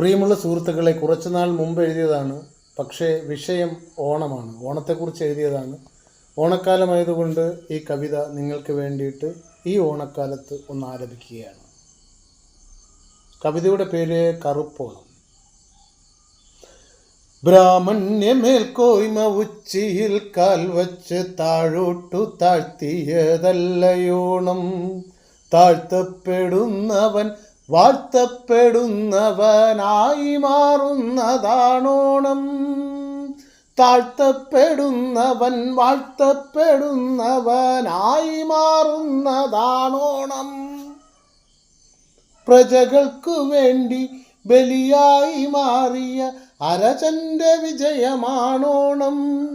പ്രിയമുള്ള സുഹൃത്തുക്കളെ കുറച്ചുനാൾ മുമ്പ് എഴുതിയതാണ് പക്ഷേ വിഷയം ഓണമാണ്. ഓണത്തെക്കുറിച്ച് എഴുതിയതാണ്. ഓണക്കാലമായതുകൊണ്ട് ഈ കവിത നിങ്ങൾക്ക് വേണ്ടിയിട്ട് ഈ ഓണക്കാലത്ത് ഒന്ന് ആലപിക്കുകയാണ്. കവിതയുടെ പേര് കറുപ്പോണം ബ്രാഹ്മണ്യമേൽക്കോയ്മ ഉച്ചിയിൽ കാൽ വച്ച് താഴോട്ടു താഴ്ത്തിയതല്ലയോണം. താഴ്ത്തപ്പെടുന്നവൻ വാഴ്ത്തപ്പെടുന്നവനായി മാറുന്നതാണോണം. താഴ്ത്തപ്പെടുന്നവൻ വാഴ്ത്തപ്പെടുന്നവനായി മാറുന്നതാണോണം. പ്രജകൾക്കു വേണ്ടി ബലിയായി മാറിയ അരചന്റെ വിജയമാണോണം.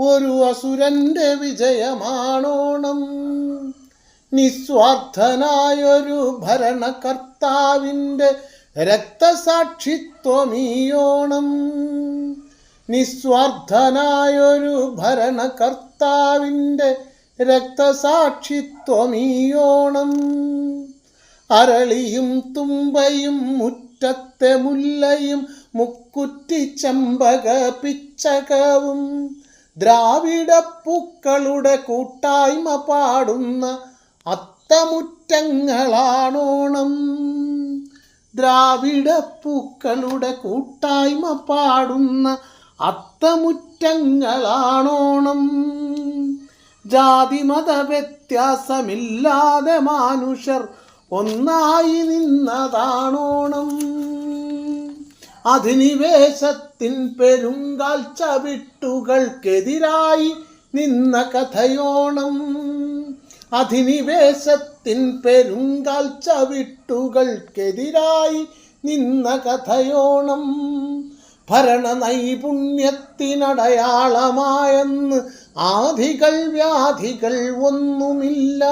ഒരു അസുരന്റെ വിജയമാണോണം. നിസ്വാർത്ഥനായൊരു ഭരണകർത്താവിന്റെ രക്തസാക്ഷിത്വമീയോണം. നിസ്വാർത്ഥനായൊരു ഭരണകർത്താവിന്റെ രക്തസാക്ഷിത്വമീയോണം. അരളിയും തുമ്പയും മുറ്റത്തെ മുല്ലയും മുക്കുറ്റി ചമ്പക പിച്ചകവും ദ്രാവിഡ പൂക്കളുടെ കൂട്ടായ്മ പാടുന്ന അത്തമുറ്റങ്ങളാണോണം. ദ്രാവിഡ പൂക്കളുടെ കൂട്ടായ്മ പാടുന്ന അത്തമുറ്റങ്ങളാണോണം. ജാതിമത വ്യത്യാസമില്ലാതെ മനുഷ്യർ ഒന്നായി നിന്നതാണോണം. അധിനിവേശത്തിൻ പെരുങ്കാൽ ചവിട്ടുകൾക്കെതിരായി നിന്ന കഥയോണം. അധിനിവേശത്തിൻ പെരുങ്കാൽ ചവിട്ടുകൾക്കെതിരായി നിന്ന കഥയോണം ഭരണ നൈപുണ്യത്തിനടയാളമായെന്ന് ആധികൾ വ്യാധികൾ ഒന്നുമില്ല.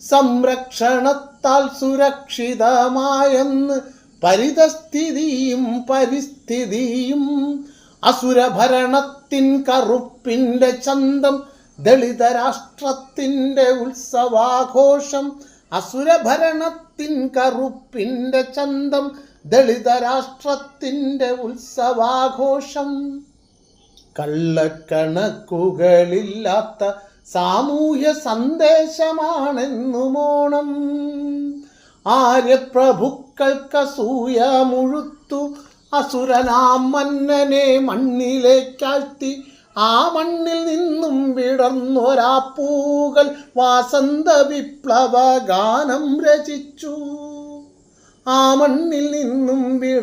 സംരക്ഷണത്താൽ സുരക്ഷിതമായെന്ന് പരിതസ്ഥിതിയും പരിസ്ഥിതിയും അസുരഭരണത്തിൻ കറുപ്പിന്റെ ചന്തം ദളിത രാഷ്ട്രത്തിന്റെ ഉത്സവാഘോഷം അസുരഭരണത്തിൻ കറുപ്പിന്റെ ചന്തം ദളിത രാഷ്ട്രത്തിന്റെ ഉത്സവാഘോഷം. കള്ളക്കണക്കുകളില്ലാത്ത സാമൂഹ്യ സന്ദേശമാണെന്നുമോണം ആര്യപ്രഭുക്കൾക്കസൂയ മുഴുത്തു അസുരനാം മന്നനെ മണ്ണിലേക്കാഴ്ത്തി ആ മണ്ണിൽ നിന്നും വിടർന്നൊരാ പൂകൾ വാസന്ത വിപ്ലവ ഗാനം രചിച്ചു. ആ മണ്ണിൽ നിന്നും വിട